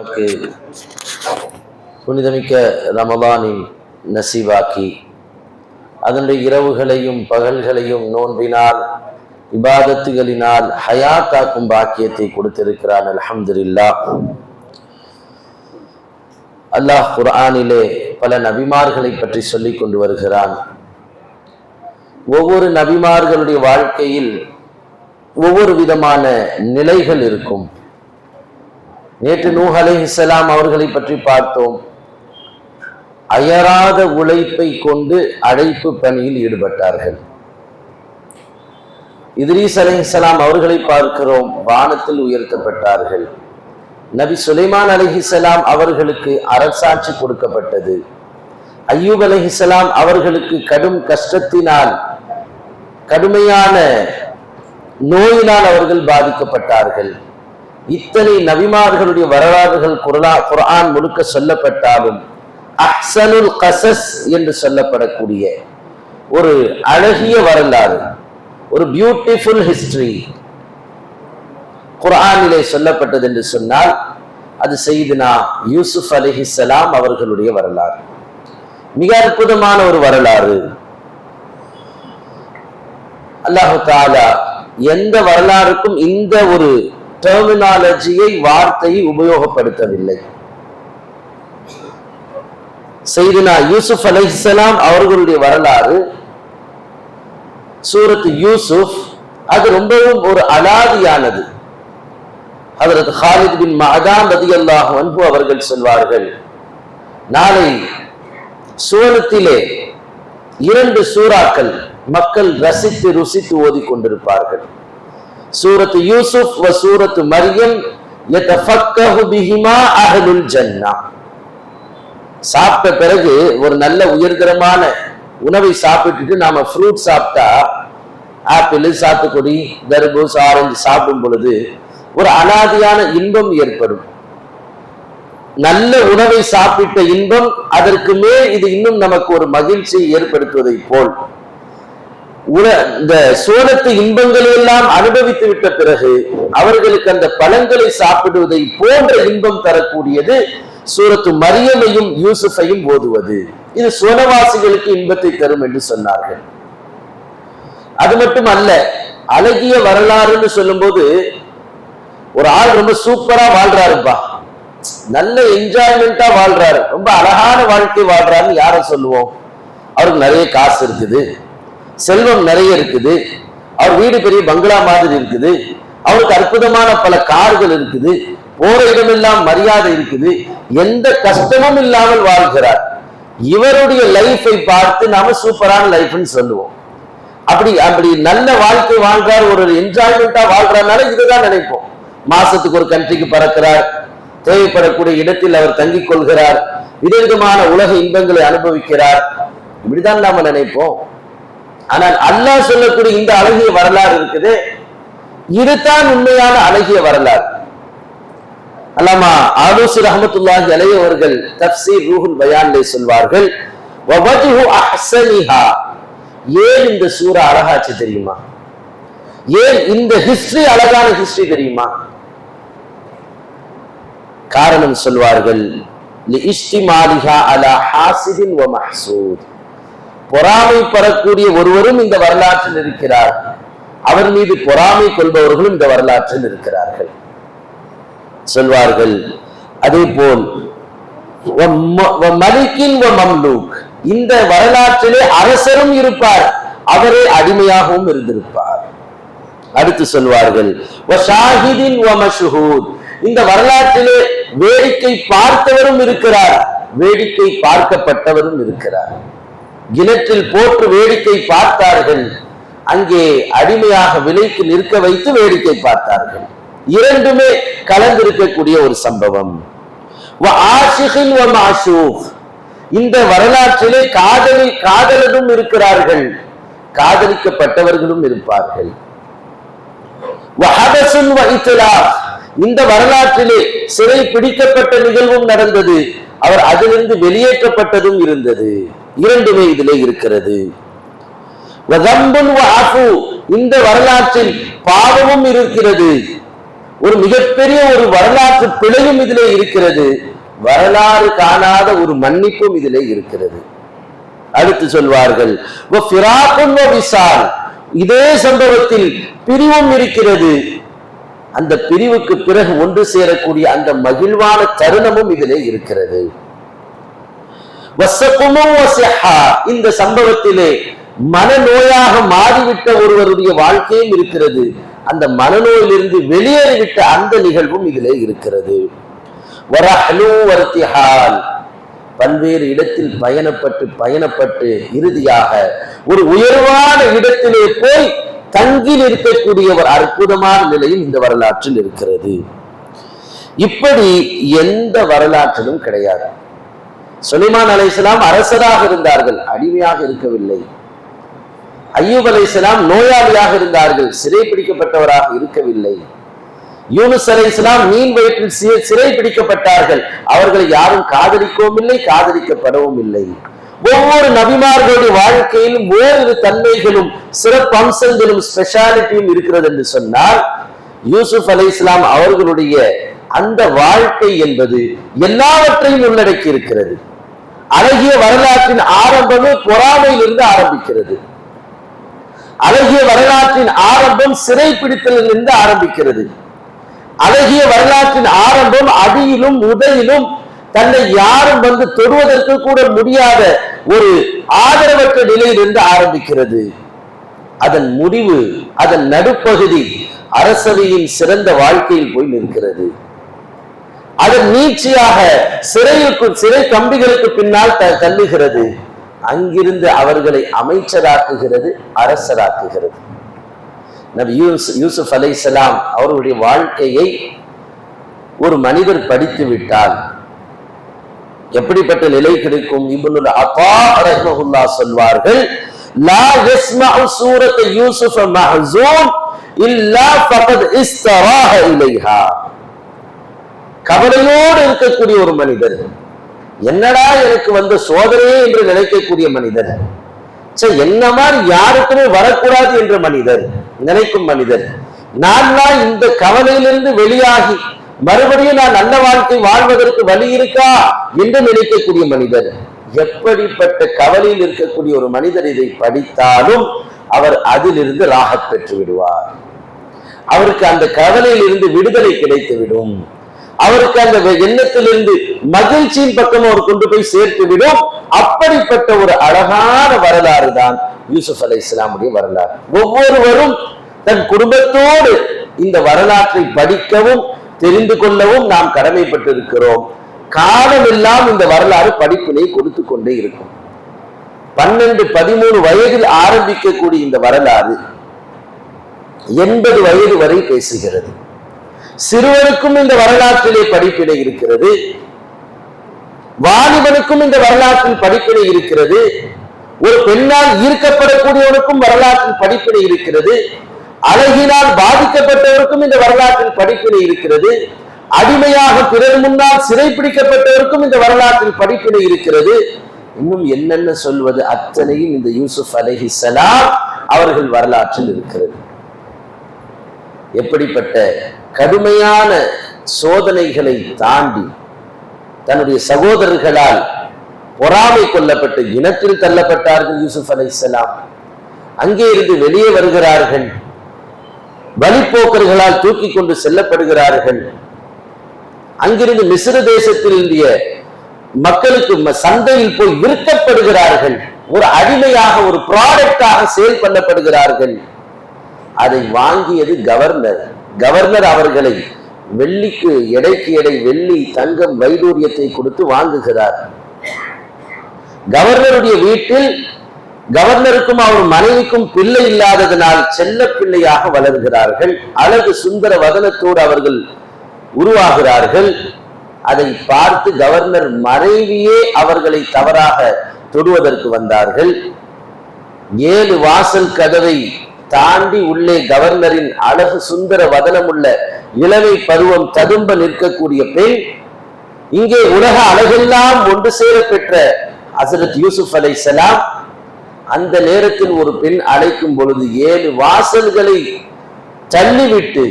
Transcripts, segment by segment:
நமக்கு புனிதமிக்க ரமலானின் நசீவாக்கி அதனுடைய இரவுகளையும் பகல்களையும் நோன்பினால் இபாதத்துகளினால் ஹயாத்தாக்கும் பாக்கியத்தை கொடுத்திருக்கிறான். அலமதுல்லா அல்லாஹ் குர்ஆனிலே பல நபிமார்களை பற்றி சொல்லி கொண்டு வருகிறான். ஒவ்வொரு நபிமார்களுடைய வாழ்க்கையில் ஒவ்வொரு விதமான நிலைகள் இருக்கும். நேற்று நூஹ் இஸ்லாம் அவர்களை பற்றி பார்த்தோம். அயராத உழைப்பை கொண்டு அழைப்பு பணியில் ஈடுபட்டார்கள். இதிரீஸ் அலை இஸ்லாம் அவர்களை பார்க்கிறோம் வானத்தில் உயர்த்தப்பட்டார்கள். நபி சுலைமான் அலைஹிஸ்ஸலாம் அவர்களுக்கு அரசாட்சி கொடுக்கப்பட்டது. ஐயூப் அலைஹிஸ்ஸலாம் அவர்களுக்கு கடும் கஷ்டத்தினால் கடுமையான நோயினால் அவர்கள் பாதிக்கப்பட்டார்கள். இத்தனை நபிமார்களுடைய வரலாறுகள் குரலா குர்ஆன் முழுக்க சொல்லப்பட்டாலும் அஹ்சனுல் கசஸ் என்று சொல்லப்படக்கூடிய ஒரு அழகிய வரலாறு ஒரு பியூட்டிஃபுல் ஹிஸ்டரி குரானிலே சொல்லப்பட்டது என்று சொன்னால் அது செய்தினா யூசுப் அலிஹிசலாம் அவர்களுடைய வரலாறு. மிக அற்புதமான ஒரு வரலாறு. அல்லாஹு தாலா எந்த வரலாறுக்கும் இந்த ஒரு டெர்மினாலஜியை வார்த்தையை உபயோகப்படுத்தவில்லை. செய்தினா யூசுப் அலைசலாம் அவர்களுடைய வரலாறு சூரத் யூசுப் அது ரொம்பவும் ஒரு அலாதியானது. அதற்கு ஹாலித் பின் மஹதான் ரதி அல்லாஹ் அன்பு அவர்கள் சொல்வார்கள் நாளை சூரத்திலே இரண்டு சூறாக்கள் மக்கள் ரசித்து ருசித்து ஓதி கொண்டிருப்பார்கள் சூரத்து யூசுப் வ சூரத்து மரியம் சாப்பிட்ட பிறகு ஒரு நல்ல உயர்தரமான உணவை சாப்பிட்டுட்டு நாம ஃப்ரூட் சாப்பிட்டா ஆப்பிள் சாத்துக்குடி தர்பூஸ் ஆரஞ்சு சாப்பிடும் பொழுது ஒரு அனாதியான இன்பம் ஏற்படும். நல்ல உணவை சாப்பிட்ட இன்பம் அதற்கு மேல் இது இன்னும் நமக்கு ஒரு மகிழ்ச்சியை ஏற்படுத்துவதை போல். இந்த சோழத்து இன்பங்களை எல்லாம் அனுபவித்து விட்ட பிறகு அவர்களுக்கு அந்த பழங்களை சாப்பிடுவதை போன்ற இன்பம் தரக்கூடியது சூரத்து மரியமையும் யூசுஃபையும் ஓதுவது. இது சோனவாசிகளுக்கு இன்பத்தை தரும் என்று சொன்னார்கள். அது மட்டும் அல்ல அழகிய வரலாறுன்னு சொல்லும்போது ஒரு ஆள் ரொம்ப சூப்பரா வாழ்றாருப்பா. நல்ல என்ஜாய்மெண்டா வாழ்றாரு. ரொம்ப அழகான வாழ்க்கை வாழ்றாருன்னு யார சொல்லுவோம்? அவருக்கு நிறைய காசு இருக்குது. செல்வம் நிறைய இருக்குது. அவர் வீடு பெரிய பங்களா மாதிரி இருக்குது. அவருக்கு அற்புதமான பல கார்கள் இருக்குது. போற இடமெல்லாம் மரியாதை இருக்குது. எந்த கஷ்டமும் இல்லாமல் வாழ்கிறார். இவருடைய லைஃபை பார்த்து நாம சூப்பரான லைஃப்னு சொல்லுவோம். அப்படி அப்படி நல்ல வாழ்க்கை வாழ்றார் ஒரு என்ஜாய்மெண்டா வாழ்றாருனால இதுதான் நினைப்போம். மாசத்துக்கு ஒரு கண்ட்ரிக்கு பறக்கிறார். தேவைப்படக்கூடிய இடத்தில் அவர் தங்கிக் கொள்கிறார். விதவிதமான உலக இன்பங்களை அனுபவிக்கிறார். இப்படிதான் நாம நினைப்போம். ஆனால் அல்லாஹ் சொல்லக்கூடிய இந்த அழகிய வரலாறு இருக்குது. இதுதான் உண்மையான அழகிய வரலாறு. அல்லாமா ஆலோசி ரஹமத்துல்லாஹி அலைய அவர்கள் தப்சீர் ரூஹுல் பயான்லே சொல்வார்கள் வவஜ்ஹு அஹ்சனிஹா. ஏன் இந்த சூரா அழகாச்சு தெரியுமா? ஏன் இந்த ஹிஸ்டரி அழகான ஹிஸ்டரி தெரியுமா? காரணம் சொல்வார்கள் லிஇஸ்திமாலிஹா அலா ஹாசிதின் வ மஹ்சூத். பொறாமை பெறக்கூடிய ஒருவரும் இந்த வரலாற்றில் இருக்கிறார். அவர் மீது பொறாமை கொள்பவர்களும் இந்த வரலாற்றில் இருக்கிறார்கள். சொல்வார்கள் அதே போல் மலிக்கின் மம்லூக். இந்த வரலாற்றிலே அரசரும் இருப்பார். அவரே அடிமையாகவும் இருந்திருப்பார். அடுத்து சொல்வார்கள் இந்த வரலாற்றிலே வேடிக்கை பார்த்தவரும் இருக்கிறார். வேடிக்கை பார்க்கப்பட்டவரும் இருக்கிறார். கிணற்றில் போட்டு வேடிக்கை பார்த்தார்கள். அங்கே அடிமையாக விலைக்கு நிற்க வைத்து வேடிக்கை பார்த்தார்கள். இரண்டுமே கலந்திருக்கக்கூடிய ஒரு சம்பவம். இந்த வரலாற்றிலே காதலி காதலரும் இருக்கிறார்கள். காதலிக்கப்பட்டவர்களும் இருப்பார்கள். இந்த வரலாற்றிலே சிறை பிடிக்கப்பட்ட நிகழ்வும் நடந்தது. அவர் அதிலிருந்து வெளியேற்றப்பட்டதும் இருந்தது. இரண்டுமே இதிலே இருக்கிறது. இந்த வரலாற்றில் பாவமும் இருக்கிறது. ஒரு மிகப்பெரிய ஒரு வரலாற்று பிழையும் இதிலே இருக்கிறது. வரலாறு காணாத ஒரு மன்னிப்பும் இதிலே இருக்கிறது. அடுத்து சொல்வார்கள் இதே சம்பவத்தில் பிரிவும் இருக்கிறது. அந்த பிரிவுக்கு பிறகு ஒன்று சேரக்கூடிய அந்த மகிழ்வான தருணமும் இதிலே இருக்கிறது. இந்த சம்பவத்திலே மனநோயாக மாறிவிட்ட ஒருவருடைய வாழ்க்கையும் இருக்கிறது. அந்த மனநோயிலிருந்து வெளியேறிவிட்ட அந்த நிகழ்வும் இதிலே இருக்கிறது. பல்வேறு இடத்தில் பயணப்பட்டு பயணப்பட்டு இறுதியாக ஒரு உயர்வான இடத்திலே போய் தங்கி நிற்கக்கூடிய ஒரு அற்புதமான நிலையும் இந்த வரலாற்றில் இருக்கிறது. இப்படி எந்த வரலாற்றிலும் கிடையாது. சுலைமான் அலைஹிஸ்ஸலாம் அரசராக இருந்தார்கள் அடிமையாக இருக்கவில்லை. ஐயூப் அலைஹிஸ்ஸலாம் நோயாளியாக இருந்தார்கள் சிறை பிடிக்கப்பட்டவராக இருக்கவில்லை. யூனுஸ் அலைஹிஸ்ஸலாம் மீன் வயிற்றில் சிறை பிடிக்கப்பட்டார்கள். அவர்களை யாரும் காதலிக்கவும் இல்லை காதலிக்கப்படவும் இல்லை. ஒவ்வொரு நபிமார்களுடைய வாழ்க்கையிலும் வேறு தன்மைகளும் சிறப்பு அம்சங்களும் ஸ்பெஷாலிட்டியும் இருக்கிறது என்று சொன்னால் யூசுப் அலைஹிஸ்ஸலாம் அவர்களுடைய அந்த வாழ்க்கை என்பது எல்லாவற்றையும் உள்ளடக்கி இருக்கிறது. அழகிய வரலாற்றின் ஆரம்பமே பொறாமையிலிருந்து ஆரம்பிக்கிறது. அழகிய வரலாற்றின் ஆரம்பம் சிறை சிறைப்பிடித்தலிலிருந்து ஆரம்பிக்கிறது. அழகிய வரலாற்றின் ஆரம்பம் அடியிலும் உதையிலும் தன்னை யாரும் வந்து தொடுவதற்கு கூட முடியாத ஒரு ஆதரவற்ற நிலையிலிருந்து ஆரம்பிக்கிறது. அதன் முடிவு அதன் நடுப்பகுதி அரசவையின் சிறந்த வாழ்க்கையில் போய் நிற்கிறது. அதன் நீட்சியாக சிறையுக்கு சிறை கம்பிகளுக்கு பின்னால் தள்ளுகிறது. அங்கிருந்து அவர்களை அமைச்சராக்குகிறது அரசராக்குகிறது. நபி யூஸ்- யூசுப் அலைஹிஸ்ஸலாம் அவருடைய வாழ்க்கையை ஒரு மனிதர் படித்து விட்டால் எப்படிப்பட்ட நிலை கிடைக்கும்? இவனுடைய அப்பா ரஹ்மஹுல்லா சொல்வார்கள் லா யஸ்மஉ சூரத் யூசுஃப மஹ்சூன் இல்லா ஃபகத் இஸ்தராஹ இலைஹா. கவலையோடு இருக்கக்கூடிய ஒரு மனிதர். என்னடா எனக்கு வந்த சோதனையே என்று நினைக்கக்கூடிய மனிதர். ச்சே, என்ன மாதிரி யாருக்குமே வரக்கூடாது என்ற மனிதர் நினைக்கும் மனிதர். நான் தான் இந்த கவலையிலிருந்து வெளியாகி மறுபடியும் நான் நல்ல வாழ்க்கை வாழ்வதற்கு வழி இருக்கா என்று நினைக்கக்கூடிய மனிதர். எப்படிப்பட்ட கவலையில் இருக்கக்கூடிய ஒரு மனிதர் இதை படித்தாலும் அவர் அதிலிருந்து ராகத் பெற்று விடுவார் அவருக்கு அந்த கவலையில் இருந்து விடுதலை கிடைத்துவிடும். அவருக்கு அந்த எண்ணத்திலிருந்து மகிழ்ச்சியின் பக்கம் அவர் கொண்டு போய் சேர்த்து விடும். அப்படிப்பட்ட ஒரு அழகான வரலாறு தான் யூசுப் அலை இஸ்லாமுடைய வரலாறு. ஒவ்வொருவரும் தன் குடும்பத்தோடு இந்த வரலாற்றை படிக்கவும் தெரிந்து கொள்ளவும் நாம் கடமைப்பட்டிருக்கிறோம். காலமெல்லாம் இந்த வரலாறு படிப்பினை கொடுத்து கொண்டே இருக்கும். பன்னெண்டு பதிமூணு வயதில் ஆரம்பிக்கக்கூடிய இந்த வரலாறு எண்பது வயது வரை பேசுகிறது. சிறுவனுக்கும் இந்த வரலாற்றிலே படிப்பினை இருக்கிறது. வாலிபனுக்கும் இந்த வரலாற்றில் படிப்பினை இருக்கிறது. ஒரு பெண்ணால் ஈர்க்கப்படக்கூடியவனுக்கும் வரலாற்றில் படிப்பினை இருக்கிறது. அழகினால் பாதிக்கப்பட்டவருக்கும் இந்த வரலாற்றில் படிப்பினை இருக்கிறது. அடிமையாக பிறர் முன்னால் சிறைப்பிடிக்கப்பட்டவருக்கும் இந்த வரலாற்றில் படிப்பினை இருக்கிறது. இன்னும் என்னென்ன சொல்வது? அத்தனையும் இந்த யூசுப் அலைஹிஸ்ஸலாம் அவர்கள் வரலாற்றில் இருக்கிறது. எப்படிப்பட்ட கடுமையான சோதனைகளை தாண்டி தன்னுடைய சகோதரர்களால் பொறாமை கொல்லப்பட்டு இனத்தில் தள்ளப்பட்டார்கள் யூசுப் அலைஹிஸ்ஸலாம் அங்கே இருந்து வெளியே வருகிறார்கள். வழிப்போக்கர்களால் தூக்கி கொண்டு செல்லப்படுகிறார்கள். அங்கிருந்து மிஸ்ர தேசத்தில் இருந்திய மக்களுக்கு சந்தையில் போய் விற்கப்படுகிறார்கள். ஒரு அடிமையாக ஒரு ப்ராடக்டாக சேல் பண்ணப்படுகிறார்கள். அதை வாங்கியது கவர்னர் கவர்னர் அவர்களை வெள்ளிக்கு எடைக்கு எடை வெள்ளி தங்கம் வைடூரியத்தை கொடுத்து வாங்குகிறார். கவர்னருடைய வீட்டில் கவர்னருக்கும் அவர் மனைவிக்கும் பிள்ளை இல்லாததனால் செல்ல பிள்ளையாக வளர்கிறார்கள். அழகு சுந்தர வதனத்தோடு அவர்கள் உருவாகிறார்கள். அதை பார்த்து கவர்னர் மனைவியே அவர்களை தவறாக தொடுவதற்கு வந்தார்கள். ஏழு வாசல் கதவை தாண்டி உள்ளே கவர்னரின் அழகு சுந்தர வதனமுள்ள இளமை பருவம் ததும்ப நிற்கக்கூடிய பெண் இங்கே உலக அழகெல்லாம் ஒன்று சேர பெற்ற ஹசரத் யூசுப் அலைஹிஸ்ஸலாம் அந்த நேரத்தில் ஒரு பெண் அழைக்கும் பொழுது ஏழு வாசல்களை தள்ளிவிட்டு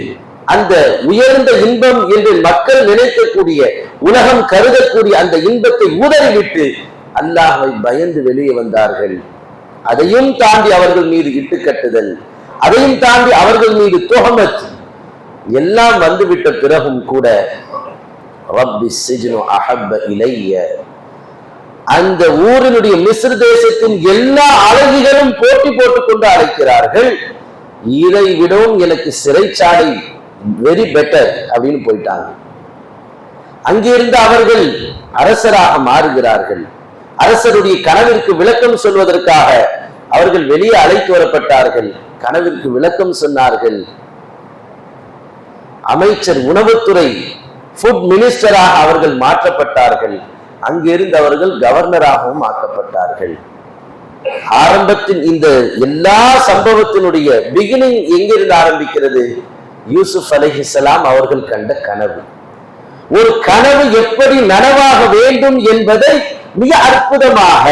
அந்த உயர்ந்த இன்பம் என்று மக்கள் நினைக்கக்கூடிய உலகம் கருதக்கூடிய அந்த இன்பத்தை உதறிவிட்டு அல்லாஹை பயந்து வெளியே வந்தார்கள். அதையும் தாண்டி அவர்கள் மீது இட்டுக்கட்டுதல் அதையும் தாண்டி அவர்கள் மீது துஹமத் எல்லாம் வந்துவிட்ட பிறகும் கூட ரப்பி சிஜ்னு அஹப்ப இலைய. அந்த ஊரினுடைய மிஸ்ர தேசத்தின் எல்லா அழகிகளும் போட்டி போட்டுக் கொண்டு அழைக்கிறார்கள். இதை விடவும் எனக்கு சிறைச்சாலை வெரி பெட்டர் அப்படின்னு போயிட்டாங்க. அங்கிருந்து அவர்கள் அரசராக மாறுகிறார்கள். அரசருடைய கனவிற்கு விளக்கம் சொல்வதற்காக அவர்கள் வெளியே அழைத்து வரப்பட்டார்கள். கனவிற்கு விளக்கம் சொன்னார்கள். அமைச்சர் உணவுத்துறை ஃபுட் மினிஸ்டராக அவர்கள் மாற்றப்பட்டார்கள். அங்கிருந்து அவர்கள் கவர்னராகவும் ஆக்கப்பட்டார்கள். ஆரம்பத்தின் இந்த எல்லா சம்பவத்தினுடைய பிகினிங் எங்கிருந்து ஆரம்பிக்கிறது? யூசுப் அலைஹிஸ்ஸலாம் அவர்கள் கண்ட கனவு. ஒரு கனவு எப்படி நனவாக வேண்டும் என்பதை மிக அற்புதமாக.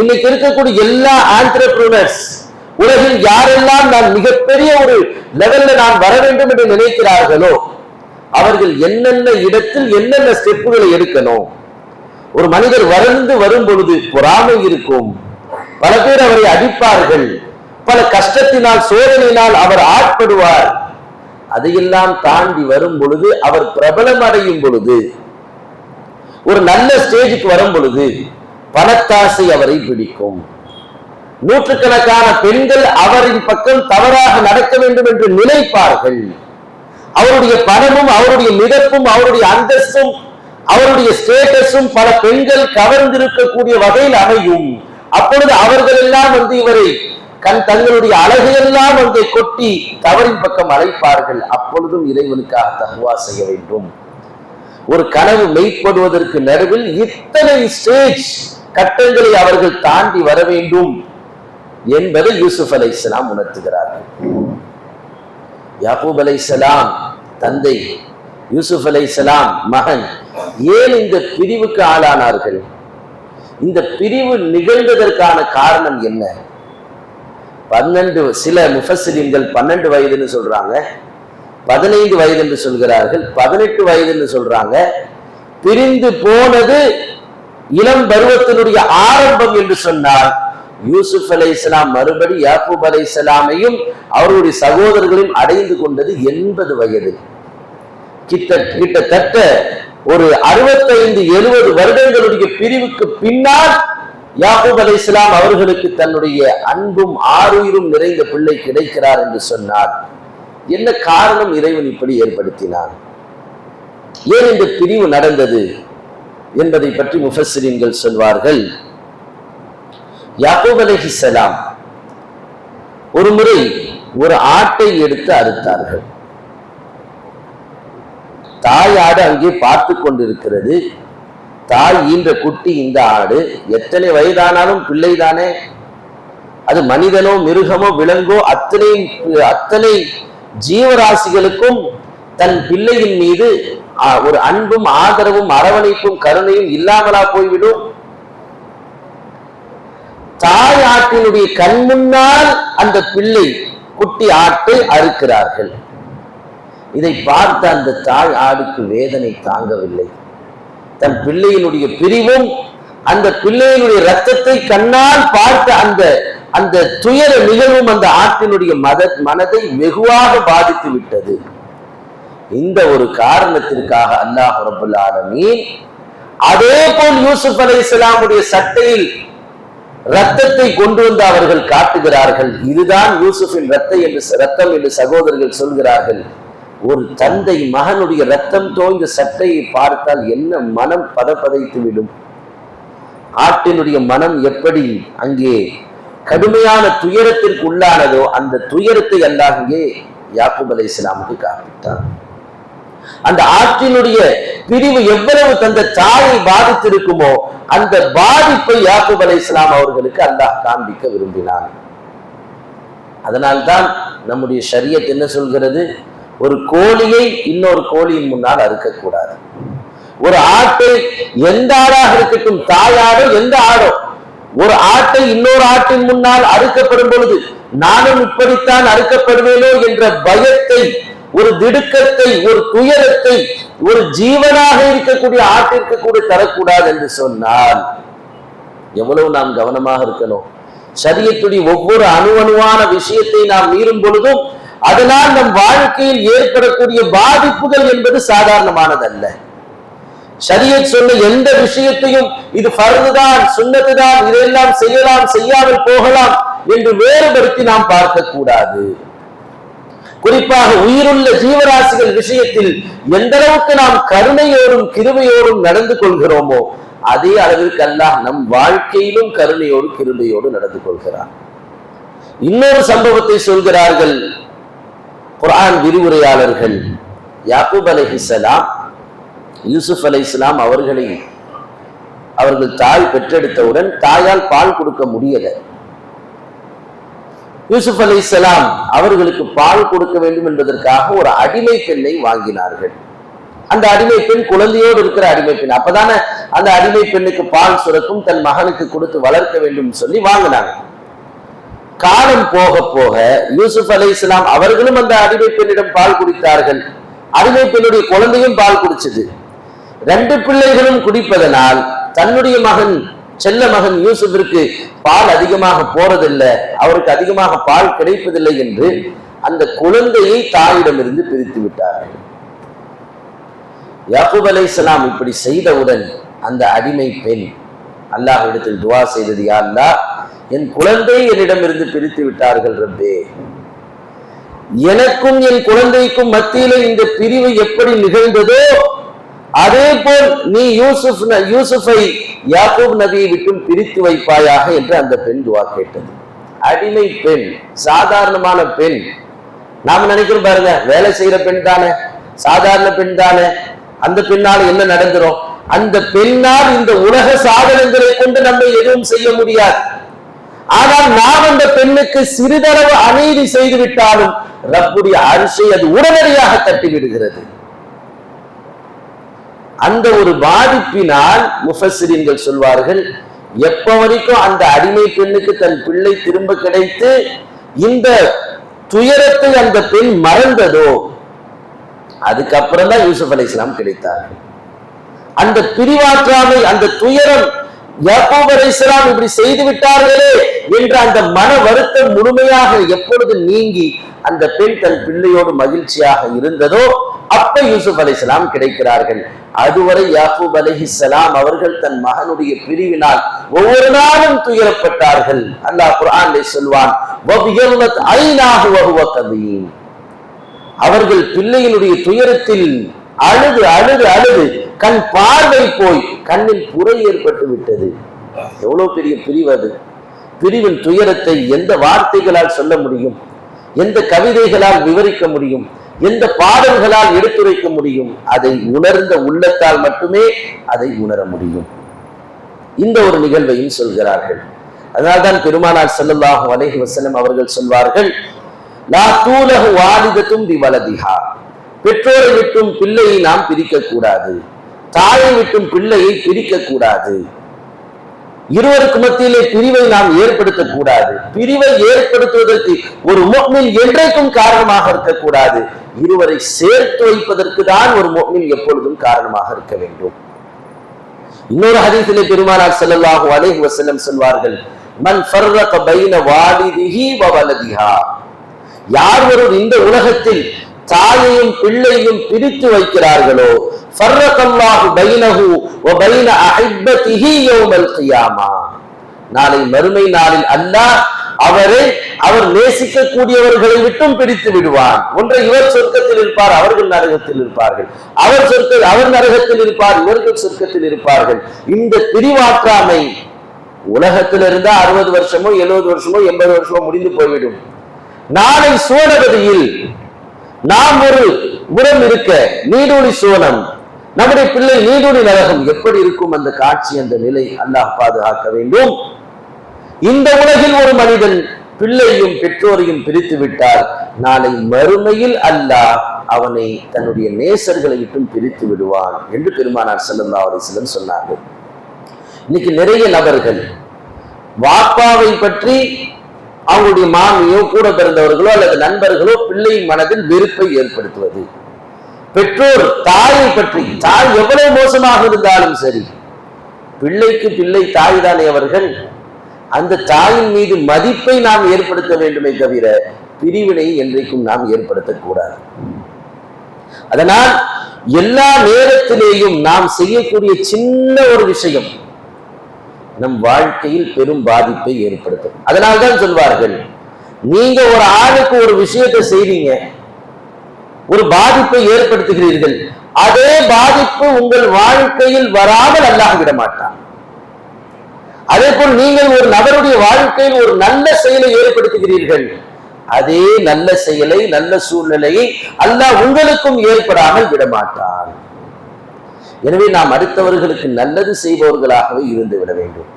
இன்னைக்கு இருக்கக்கூடிய எல்லா ஆண்டர்பிரினர்ஸ் உலகில் யாரெல்லாம் நான் மிகப்பெரிய ஒரு லெவல்ல நான் வர வேண்டும் என்று நினைக்கிறார்களோ அவர்கள் என்னென்ன இடத்தில் என்னென்ன ஸ்டெப்புகளை எடுக்கணும்? ஒரு மனிதர் வளர்ந்து வரும் பொழுது பொறாமை இருக்கும். பல பேர் அவரை அடிப்பார்கள். பல கஷ்டத்தினால் சோதனையினால் அவர் ஆட்படுவார். அதையெல்லாம் தாண்டி வரும் பொழுது அவர் பிரபலம் அடையும் பொழுது ஒரு நல்ல ஸ்டேஜுக்கு வரும் பொழுது பணத்தாசை அவரை பிடிக்கும். நூற்றுக்கணக்கான பெண்கள் அவரின் பக்கம் தவறாக நடக்க வேண்டும் என்று நினைப்பார்கள். அவருடைய பணமும் அவருடைய மிதப்பும் அவருடைய அந்தஸ்தும் அவருடைய ஸ்டேட்டஸும் பல பெண்கள் கவர்ந்திருக்கக்கூடிய வகையில் அமையும். அப்பொழுது அவர்கள் எல்லாம் வந்து இவரை கண் தங்களுடைய அழகையெல்லாம் அங்கே கொட்டி தவறின் பக்கம் அழைப்பார்கள். அப்பொழுதும் இறைவனுக்காக தகுவா செய்ய வேண்டும். ஒரு கனவு மெய்ப்படுவதற்கு நடுவில் இத்தனை ஸ்டேஜ் கட்டங்களை அவர்கள் தாண்டி வர வேண்டும் என்பதை யூசுப் அலை இஸ்லாம் உணர்த்துகிறார்கள். யாபூப் அலை தந்தை யூசுப் அலை மகன் ஏன் இந்த பிரிவுக்கு ஆளானார்கள்? இந்த பிரிவு நிகழ்ந்ததற்கான காரணம் என்ன? பன்னெண்டு சில முஃபஸ்ஸிரீன்கள் பன்னெண்டு வயதுன்னு சொல்றாங்க. பதினைந்து வயது என்று சொல்கிறார்கள். பதினெட்டு வயது என்று சொல்றாங்க. பிரிந்து போனது இளம் பருவத்தினுடைய ஆரம்பம் என்று சொன்னால் யூசுப் அலை இஸ்லாம் மறுபடி யாக்கூப் அலை இஸ்லாமையும் அவருடைய சகோதரர்களையும் அடைந்து கொண்டது எண்பது வயது. கிட்ட கிட்டத்தட்ட ஒரு அறுபத்தைந்து எழுபது வருடங்களுடைய பிரிவுக்கு பின்னால் யாகூப் அலை இஸ்லாம் அவர்களுக்கு தன்னுடைய அன்பும் ஆறுயிரும் நிறைந்த பிள்ளை கிடைக்கிறார் என்று சொன்னார். என்ன காரணம் இறைவன் இப்படி ஏற்படுத்தினான்? ஏன் இந்த பிரிவு நடந்தது என்பதை பற்றி முஃபஸ்ஸிரீன்கள் சொல்வார்கள். யாக்கூப் அலைஹிஸ்ஸலாம் ஒரு முறை ஒரு ஆட்டை எடுத்து அறுத்தார்கள். தாயாடு அங்கே பார்த்து கொண்டிருக்கிறது. தாய் ஈன்ற குட்டி இந்த ஆடு. எத்தனை வயதானாலும் பிள்ளைதானே. அது மனிதனோ மிருகமோ விலங்கோ அத்தனை அத்தனை ஜீவராசிகளுக்கும் தன் பிள்ளையின் மீது ஒரு அன்பும் ஆதரவும் அரவணைப்பும் கருணையும் இல்லாமலா போய்விடும். தாய் ஆட்டினுடைய கண் முன்னால் அந்த பிள்ளை குட்டி ஆட்டை அறுக்கிறார்கள். இதை பார்த்த அந்த தாய் ஆடுக்கு வேதனை தாங்கவில்லை. தன் பிள்ளையினுடைய பிரிவும் அந்த பிள்ளையினுடைய ரத்தத்தை கண்ணால் பார்த்த அந்த அந்த துயர நிகழ்வும் அந்த ஆட்டினுடைய மத மனதை வெகுவாக பாதித்து விட்டது. இந்த ஒரு காரணத்திற்காக அல்லாஹ் ரபுல் ஆலமீன் அதே போல் யூசுப் அலி இஸ்லாமுடைய சட்டையில் ரத்தத்தை கொண்டு வந்து அவர்கள் காட்டுகிறார்கள். இதுதான் யூசுஃபின் ரத்தம் என்று ரத்தம் என்று சகோதரர்கள் சொல்கிறார்கள். ஒரு தந்தை மகனுடைய ரத்தம் தோய்ந்த சட்டையை பார்த்தால் என்ன மனம் பதப்பதைத்து விடும்? ஆட்டினுடைய மனம் எப்படி அங்கே கடுமையான துயரத்திற்கு உள்ளானதோ அந்த துயரத்தை அல்லாஹே யாக்குப் அலை இஸ்லாமுக்கு காப்பிட்டான் அந்த ஆற்றினுடைய பிரிவு எவ்வளவு தந்த தாயை பாதித்திருக்குமோ அந்த பாதிப்பை யாக்குப் அலை இஸ்லாம் அவர்களுக்கு அல்லாஹ் காண்பிக்க விரும்பினான். அதனால்தான் நம்முடைய ஷரியத் என்ன சொல்கிறது? ஒரு கோழியை இன்னொரு கோழியின் முன்னால் அறுக்கக்கூடாது. ஒரு ஆட்டை எந்த ஆடாக இருக்கட்டும் தாயாடோ எந்த ஆடோ ஒரு ஆட்டை இன்னொரு ஆட்டின் முன்னால் அறுக்கப்படும் பொழுது நானும் இப்படித்தான் அறுக்கப்படுவேனோ என்ற பயத்தை ஒரு திடுக்கத்தை ஒரு துயரத்தை ஒரு ஜீவனாக இருக்கக்கூடிய ஆட்டிற்கு கூட தரக்கூடாது என்று சொன்னால் எவ்வளவு நாம் கவனமாக இருக்கணும். சரியத்துடைய ஒவ்வொரு அணு அணுவான விஷயத்தை நாம் மீறும் பொழுதும் அதனால் நம் வாழ்க்கையில் ஏற்படக்கூடிய பாதிப்புகள் என்பது சாதாரணமானதல்ல. சரியை சொன்ன எந்த விஷயத்தையும் இது பருதுதான் சுண்ணத்துதான் இதெல்லாம் செய்யலாம் செய்யாமல் போகலாம் என்று வேறுபடுத்தி நாம் பார்க்க கூடாது குறிப்பாக உயிருள்ள ஜீவராசிகள் விஷயத்தில் எந்த அளவுக்கு நாம் கருணையோடும் கிருமையோடும் நடந்து கொள்கிறோமோ அதே அளவிற்கு அல்லாஹ் நம் வாழ்க்கையிலும் கருணையோடு கிருமையோடும் நடந்து கொள்கிறார் இன்னொரு சம்பவத்தை சொல்கிறார்கள். குரான் விரிவுரையாளர்கள் யாக்கூப் அலைஹிஸ்ஸலாம் யூசுப் அலை இஸ்லாம் அவர்களை அவர்கள் தாய் பெற்றெடுத்தவுடன் தாயால் பால் கொடுக்க முடியல. யூசுப் அலை இஸ்லாம் அவர்களுக்கு பால் கொடுக்க வேண்டும் என்பதற்காக ஒரு அடிமை பெண்ணை வாங்கினார்கள். அந்த அடிமை பெண் குழந்தையோடு இருக்கிற அடிமை பெண். அப்பதானே அந்த அடிமை பெண்ணுக்கு பால் சுரக்கும் தன் மகனுக்கு கொடுத்து வளர்க்க வேண்டும் சொல்லி வாங்கினாங்க. காலம் போக போக யூசுப் அலி இஸ்லாம் அவர்களும் அந்த அடிமை பெண்ணிடம் பால் குடித்தார்கள். அடிமை பெண்ணுடைய குழந்தையும் பால் குடிச்சது. ரெண்டு பிள்ளைகளும் குடிப்பதனால் தன்னுடைய மகன் செல்ல மகன் யூசுஃபிற்கு பால் அதிகமாக போறதில்லை அவருக்கு அதிகமாக பால் கிடைப்பதில்லை என்று அந்த குழந்தையை தாயிடமிருந்து பிரித்து விட்டார்கள் யாக்கூப் இஸ்லாம் இப்படி செய்தவுடன் அந்த அடிமை பெண் அல்லாஹ் இடத்தில் துவா செய்தது யா என் குழந்தை என்னிடமிருந்து பிரித்து விட்டார்கள் ரப்பே. எனக்கும் என் குழந்தைக்கும் மத்தியில இந்த பிரிவு எப்படி நிகழ்ந்ததோ அதே போல் நீ யூசுப் யூசுஃபை யாக்கூப் நபியை விட்டும் பிரித்து வைப்பாயாக என்று அந்த பெண் துவா கேட்டது. அடிமை பெண் சாதாரணமான பெண். நாம நினைக்கிறோம் பாருங்க வேலை செய்யற பெண் தானே சாதாரண பெண் தானே. அந்த பெண்ணால் என்ன நடந்துரும்? அந்த பெண்ணால் இந்த உலக சாதனங்களை கொண்டு நம்மை எதுவும் செய்ய முடியாது. ஆனால் நாம் அந்த பெண்ணுக்கு சிறிதளவு அநீதி செய்து விட்டாலும் ரப்புடைய அரிசை அது உடனடியாக தட்டி விடுகிறது அந்த ஒரு பாதிப்பினால் முஃபஸ்ஸிரீன்கள் சொல்வார்கள் எப்ப வரைக்கும் அந்த அடிமை பெண்ணுக்கு தன் பிள்ளை திரும்ப கிடைத்து இந்த துயரத்தை அந்த பெண் மறந்ததோ அதுக்கப்புறம் தான் யூசுப் அலி இஸ்லாம் கிடைத்தார்கள். அந்த பிரிவாற்றாமை அந்த துயரம் யாக்கூப் இப்படி செய்து விட்டார்களே என்ற அந்த மன வருத்தம் முழுமையாக எப்பொழுது நீங்கி அந்த பெண் தன் பிள்ளையோடு மகிழ்ச்சியாக இருந்ததோ அப்ப யூசுப் அலைஹிஸ்ஸலாம் கிடைக்கிறார்கள். அதுவரை யாக்கூப் அலைஹிஸ்ஸலாம் அவர்கள் தன் மகனுடைய பிரிவினால் ஒவ்வொரு நாளும் துயரப்பட்டார்கள். அல்லாஹ் குரான் சொல்வான் அவர்கள் பிள்ளையினுடைய துயரத்தில் அழுது அழுது அழுது கண் பார்வை போய் கண்ணில் புரை ஏற்பட்டு விட்டது. எவ்வளவு பெரிய பிரிவு அது? பிரிவின் துயரத்தை எந்த வார்த்தைகளால் சொல்ல முடியும்? எந்த கவிதைகளால் விவரிக்க முடியும்? எந்த பாடல்களால் எடுத்துரைக்க முடியும்? அதை உணர்ந்த உள்ளத்தால் மட்டுமே அதை உணர முடியும். இந்த ஒரு நிகழ்வையும் சொல்கிறார்கள். அதனால்தான் பெருமானார் ஸல்லல்லாஹு அலைஹி வசனம் அவர்கள் சொல்வார்கள் லா தூலகு வாலிதத்தும் பி வலதிஹா பெற்றோரை விட்டும் பிள்ளையை நாம் பிரிக்க கூடாது தாயை விட்டும் பிள்ளையை பிரிக்க கூடாது இருவருக்கு மத்தியிலே பிரிவை நாம் ஏற்படுத்தக்கூடாது. பிரிவை ஏற்படுத்துவதற்கு ஒரு முஃமின் என்றைக்கும் காரணமாக இருக்கக்கூடாது. இருவரை சேர்த்து வைப்பதற்கு தான் ஒரு முஃமின் எப்பொழுதும் காரணமாக இருக்க வேண்டும். இன்னொரு ஹதீஸிலே பெருமானார் ஸல்லல்லாஹு அலைஹி வசல்லம் சொல்வார்கள் மன் ஃபர்ரக பைன வாலிதிஹி வ வலதிஹா. யார் ஒருவர் இந்த உலகத்தில் தாயையும் பிள்ளையும் பிரித்து வைக்கிறார்களோ? ஃபர்ரகல்லாஹு பைனஹு வ பைன அஹிப்பதிஹி யௌமல் கியாமா. நாளை மறுமை நாளில் அல்லாஹ் அவரை அவர் நேசிக்கக்கூடியவர்களை விட்டும் பிரித்து விடுவான். ஒன்றை இவர் சொர்க்கத்தில் இருப்பார் அவர்கள் நரகத்தில் இருப்பார்கள். அவர் சொர்க்க அவர் நரகத்தில் இருப்பார் இவர்கள் சொர்க்கத்தில் இருப்பார்கள். இந்த பிரிவாற்றாமை உலகத்தில் இருந்தா அறுபது வருஷமோ எழுபது வருஷமோ எண்பது வருஷமோ முடிந்து போய்விடும். நாளை சோழகதியில் நாம் ஒரு உரம் இருக்க நீடூழி சோழம் நம்முடைய பிள்ளை நீடூழி நரகம் எப்படி இருக்கும் அந்த காட்சி அந்த நிலை அல்லாஹ் பாதுகாக்க வேண்டும். இந்த உலகில் ஒரு மனிதன் பிள்ளையும் பெற்றோரையும் பிரித்து விட்டால் நாளை மறுமையில் அல்லாஹ் அவனை தன்னுடைய நேசர்களை விட்டும் பிரித்து விடுவான் என்று பெருமானார் செல்லும் அவரை வஸல்லம் சொன்னார்கள். இன்னைக்கு நிறைய நபர்கள் வாப்பாவை பற்றி அவங்களுடைய மாமியோ கூட பிறந்தவர்களோ அல்லது நண்பர்களோ பிள்ளை மனதில் வெறுப்பை ஏற்படுத்துவது. பெற்றோர் தாயை பற்றி தாய் எவ்வளவு மோசமாக இருந்தாலும் சரி பிள்ளைக்கு பிள்ளை தாய் தானே அவர்கள் அந்த தாயின் மீது மதிப்பை நாம் ஏற்படுத்த வேண்டுமே தவிர பிரிவினை என்றைக்கும் நாம் ஏற்படுத்தக்கூடாது. அதனால் எல்லா நேரத்திலேயும் நாம் செய்யக்கூடிய சின்ன ஒரு விஷயம் நம் வாழ்க்கையில் பெரும் பாதிப்பை ஏற்படுத்தும் அதனால்தான் சொல்வார்கள் நீங்க ஒரு ஆளுக்கு ஒரு விஷயத்தை செய்றீங்க ஒரு பாதிப்பை ஏற்படுத்துகிறீர்கள் அதே பாதிப்பு உங்கள் வாழ்க்கையில் வராமல் அல்லாஹ் விட மாட்டான் அதே போல் நீங்கள் ஒரு நபருடைய வாழ்க்கையில் ஒரு நல்ல செயலை ஏற்படுத்துகிறீர்கள் அதே நல்ல செயலை நல்ல சூழ்நிலையை அல்லாஹ் உங்களுக்கும் ஏற்படாமல் விடமாட்டான். எனவே நாம் அடுத்தவர்களுக்கு நல்லது செய்பவர்களாகவே இருந்து விட வேண்டும்.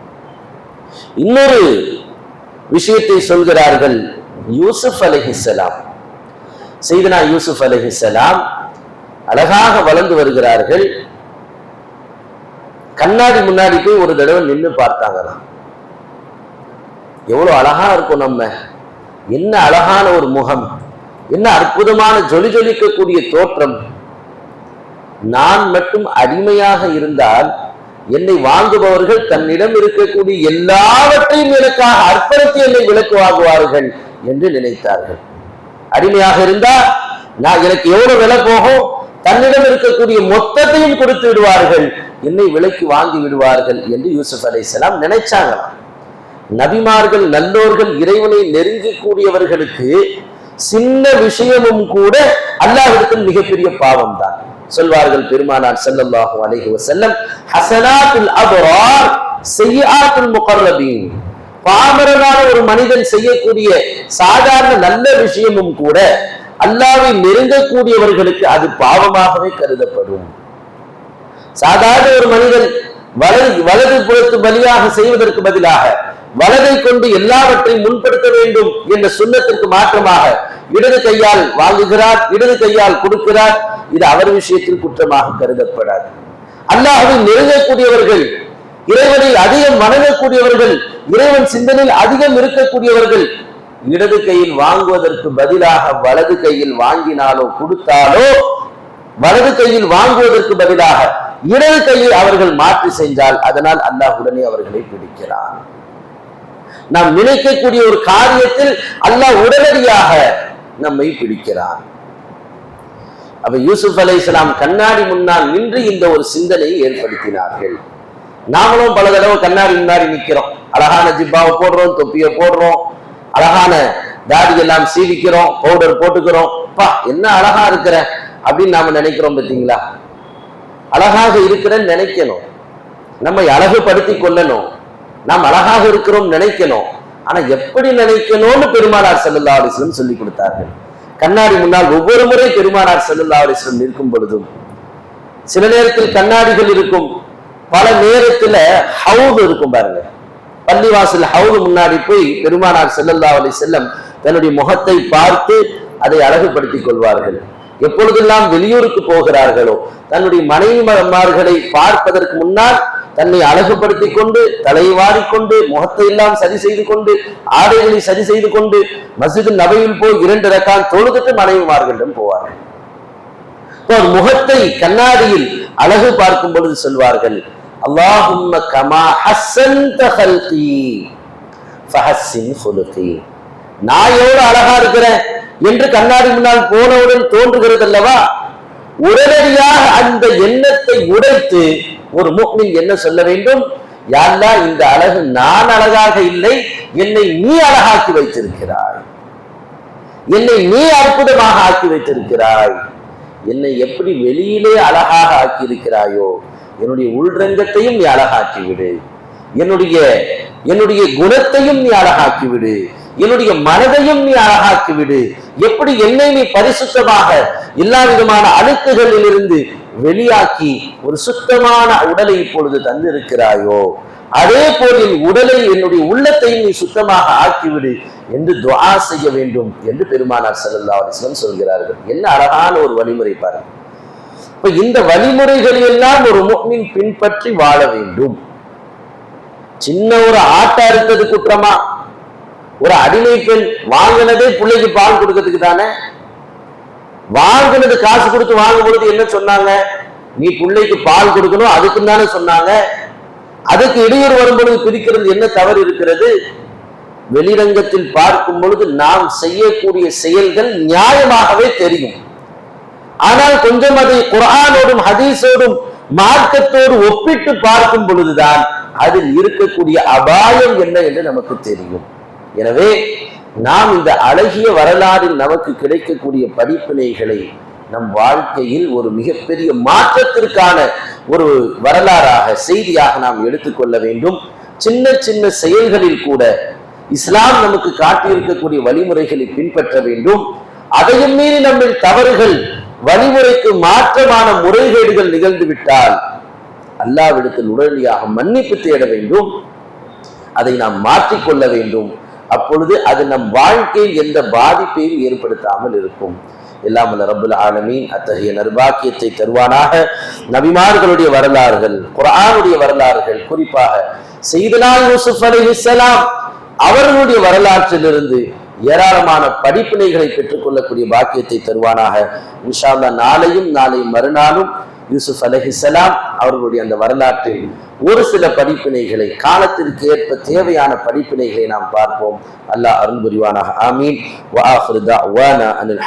இன்னொரு விஷயத்தை சொல்கிறார்கள் யூசுப் அலஹிசலாம் செய்தனா யூசுப் அலஹிசலாம் அழகாக வளர்ந்து வருகிறார்கள். கண்ணாடி முன்னாடி போய் ஒரு தடவை நின்று பார்த்தாங்களாம். எவ்வளவு அழகா இருக்கும் நம்ம. என்ன அழகான ஒரு முகம். என்ன அற்புதமான ஜொலி ஜொலிக்கக்கூடிய தோற்றம். நான் மட்டும் அடிமையாக இருந்தால் என்னை வாங்குபவர்கள் தன்னிடம் இருக்கக்கூடிய எல்லாவற்றையும் எனக்காக அர்ப்பணித்து என்னை விலக்கு வாங்குவார்கள் என்று நினைத்தார்கள். அடிமையாக இருந்தா நான் எனக்கு எவ்வளவு விலை போகும்? தன்னிடம் இருக்கக்கூடிய மொத்தத்தையும் கொடுத்து விடுவார்கள். என்னை விலைக்கு வாங்கி விடுவார்கள் என்று யூசுப் அலைஹிஸ்ஸலாம் நினைச்சாங்களாம் நபிமார்கள் நல்லோர்கள் இறைவனை நெருங்கக்கூடியவர்களுக்கு சின்ன விஷயமும் கூட அல்லாஹ்விடத்தில் மிகப்பெரிய பாவம் தான் சொல்வார்கள் பெருமானார் செல்லல்லாஹு அலைஹி வசல்லம் ஹசனாத்துல் அபரார் செய்யாத்துல் முகர்ரபீன். பாமரனான ஒரு மனிதன் செய்யக்கூடிய சாதாரண நல்ல விஷயமும் கூட அல்லாவை நெருங்கக்கூடியவர்களுக்கு அது பாவமாகவே கருதப்படும். சாதாரண ஒரு மனிதன் வலது வலது புறத்து பலியாக செய்வதற்கு பதிலாக வலதை கொண்டு எல்லாவற்றையும் முன்படுத்த வேண்டும் என்ற சுண்ணத்திற்கு மாற்றமாக இடது கையால் வாங்குகிறார் இடது கையால் கொடுக்கிறார். இது அவர் விஷயத்தில் குற்றமாக கருதப்படாது. அல்லாஹவை நெருங்கக்கூடியவர்கள் இறைவனில் அதிகம் வணங்கக்கூடியவர்கள் இறைவன் சிந்தனையில் அதிகம் இருக்கக்கூடியவர்கள் இடது கையில் வாங்குவதற்கு பதிலாக வலது கையில் வாங்கினாலோ கொடுத்தாலோ வலது கையில் வாங்குவதற்கு பதிலாக இடது கையை அவர்கள் மாற்றி செஞ்சால் அதனால் அல்லாஹ் உடனே அவர்களை பிடிக்கிறான். நாம் நினைக்கக்கூடிய ஒரு காரியத்தில் அல்லாஹ் உடனடியாக நம்மை பிடிக்கிறான். அப்ப யூசுப் அலைஹிஸ்ஸலாம் கண்ணாடி முன்னால் நின்று இந்த ஒரு சிந்தனையை ஏற்படுத்தினார்கள். நாமளும் பல தடவை கண்ணாடி முன்னாடி நிக்கிறோம். அழகான ஜிப்பாவை போடுறோம் தொப்பியை போடுறோம் அழகான தாடி எல்லாம் சீவிக்கிறோம் பவுடர் போட்டுக்கிறோம். பா என்ன அழகா இருக்கிற அப்படின்னு நாம நினைக்கிறோம் பார்த்தீங்களா அழகாக இருக்கிறேன்னு நினைக்கணும். நம்மை அழகுபடுத்தி கொள்ளணும். நாம் அழகாக இருக்கிறோம் நினைக்கணும். ஆனா எப்படி நினைக்கணும்னு பெருமானார் செல்லல்லா அலிஸ்லம் சொல்லி கொடுத்தார்கள். கண்ணாடி முன்னால் ஒவ்வொரு முறை பெருமானார் செல்லல்லா அலிஸ்லம் நிற்கும் பொழுதும் சில நேரத்தில் கண்ணாடிகள் இருக்கும் பல நேரத்துல ஹவுது இருக்கும் பாருங்க. பள்ளிவாசல் ஹவுது முன்னாடி போய் பெருமானார் செல்லல்லா அலி செல்லம் தன்னுடைய முகத்தை பார்த்து அதை அழகுபடுத்திக் கொள்வார்கள். எப்பொழுதெல்லாம் வெளியூருக்கு போகிறார்களோ தன்னுடைய மனைவி மனைவிமார்களை பார்ப்பதற்கு முன்னால் தன்னை அழகுபடுத்தி கொண்டு தலையை வாரிக்கொண்டு முகத்தை எல்லாம் சரி செய்து கொண்டு ஆடைகளை சரி செய்து கொண்டு மஸ்ஜிது நபையில் போய் இரண்டு ரக்கான் தொழுதுட்டு மனைவிமார்களிடம் போவார்கள். இப்போ ஒரு முகத்தை கண்ணாடியில் அழகு பார்க்கும் பொழுது சொல்வார்கள் அல்லாஹும்ம கமா ஹஸ்ஸன்த ஹல்கி ஃபஹஸ்ஸின் ஹுலுகி. நான் எவ்வளவு அழகா இருக்கிறேன் என்று கண்ணாடி முன்னால் போனவுடன் தோன்றுகிறது அல்லவா உடனடியாக அந்த எண்ணத்தை உடைத்து ஒரு முக்மின் என்ன சொல்ல வேண்டும்? யாரா இந்த அழகு நான் அழகாக இல்லை என்னை நீ அழகாக்கி வைத்திருக்கிறாய். என்னை நீ அற்புதமாக ஆக்கி வைத்திருக்கிறாய். என்னை எப்படி வெளியிலே அழகாக ஆக்கி இருக்கிறாயோ என்னுடைய உள்ரங்கத்தையும் நீ அழகாக்கி விடு. என்னுடைய என்னுடைய குணத்தையும் நீ அழகாக்கி விடு. என்னுடைய மனதையும் நீ அழகாக்கி விடு. எப்படி என்னை நீ பரிசுத்தமாக எல்லா விதமான அழுக்குகளில் இருந்து வெளியாக்கி ஒரு சுத்தமான உடலை இப்பொழுது தந்திருக்கிறாயோ? அதே போல் என் உடலை என்னுடைய உள்ளத்தையும் நீ சுத்தமாக ஆக்கிவிடு என்று துவா செய்ய வேண்டும் என்று பெருமானார் ஸல்லல்லாஹு அலைஹி சொல்கிறார்கள். என்ன அழகான ஒரு வழிமுறை பாருங்க. இப்ப இந்த வழிமுறைகளை எல்லாம் ஒரு முஃமின் பின்பற்றி வாழ வேண்டும். சின்ன ஒரு ஆட்டா இருந்தது குற்றமா? ஒரு அடிமை பெண் வாங்கினதே பிள்ளைக்கு பால் கொடுக்கறதுக்கு தானே? வாங்கினது காசு கொடுத்து வாங்கும் பொழுது என்ன சொன்னாங்க? நீ பிள்ளைக்கு பால் கொடுக்கணும் அதுக்கு தானே சொன்னாங்க. அதுக்கு இடையூறு வரும்பொழுது பிரிக்கிறது என்ன தவறு இருக்கிறது? வெளிரங்கத்தில் பார்க்கும் பொழுது நாம் செய்யக்கூடிய செயல்கள் நியாயமாகவே தெரியும். ஆனால் கொஞ்சம் அதை குரானோடும் ஹதீஸோடும் மார்க்கத்தோடு ஒப்பிட்டு பார்க்கும் பொழுதுதான் அதில் இருக்கக்கூடிய அபாயம் என்ன என்று நமக்கு தெரியும். எனவே நாம் இந்த அழகிய வரலாறில் நமக்கு கிடைக்கக்கூடிய படிப்பினைகளை நம் வாழ்க்கையில் ஒரு மிகப்பெரிய மாற்றத்திற்கான ஒரு வரலாறாக செய்தியாக நாம் எடுத்துக்கொள்ள வேண்டும். சின்ன சின்ன செயல்களில் கூட இஸ்லாம் நமக்கு காட்டியிருக்கக்கூடிய வழிமுறைகளை பின்பற்ற வேண்டும். அதையும் மீறி நம்மில் தவறுகள் வழிமுறைக்கு மாற்றமான முறைகேடுகள் நிகழ்ந்து விட்டால் அல்லாவிடத்தில் உடனடியாக மன்னிப்பு தேட வேண்டும். அதை நாம் மாற்றிக்கொள்ள வேண்டும். அப்பொழுது அது நம் வாழ்க்கையில் எந்த பாதிப்பையும் ஏற்படுத்தாமல் இருக்கும். எல்லாம் ரபுல் ஆலமீன். அத்தகைய நர்பாக்கியத்தை தருவானாக. நபிமார்களுடைய வரலாறுகள் குரானுடைய வரலாறுகள் குறிப்பாக செய்தனால் யூசுப் அலைஹிஸ்ஸலாம் அவர்களுடைய வரலாற்றிலிருந்து ஏராளமான படிப்பினைகளை பெற்றுக்கொள்ளக்கூடிய பாக்கியத்தை தருவானாக. இன்ஷா நாளையும் நாளை மறுநாளும் யூசுப் அலஹிசலாம் அவர்களுடைய அந்த வரலாற்றில் ஒரு சில படிப்பினைகளை காலத்திற்கு ஏற்ப தேவையான படிப்பினைகளை நாம் பார்ப்போம். அல்லாஹ் அருள் புரிவானாக. ஆமீன். வா ஆஹிரு அனில்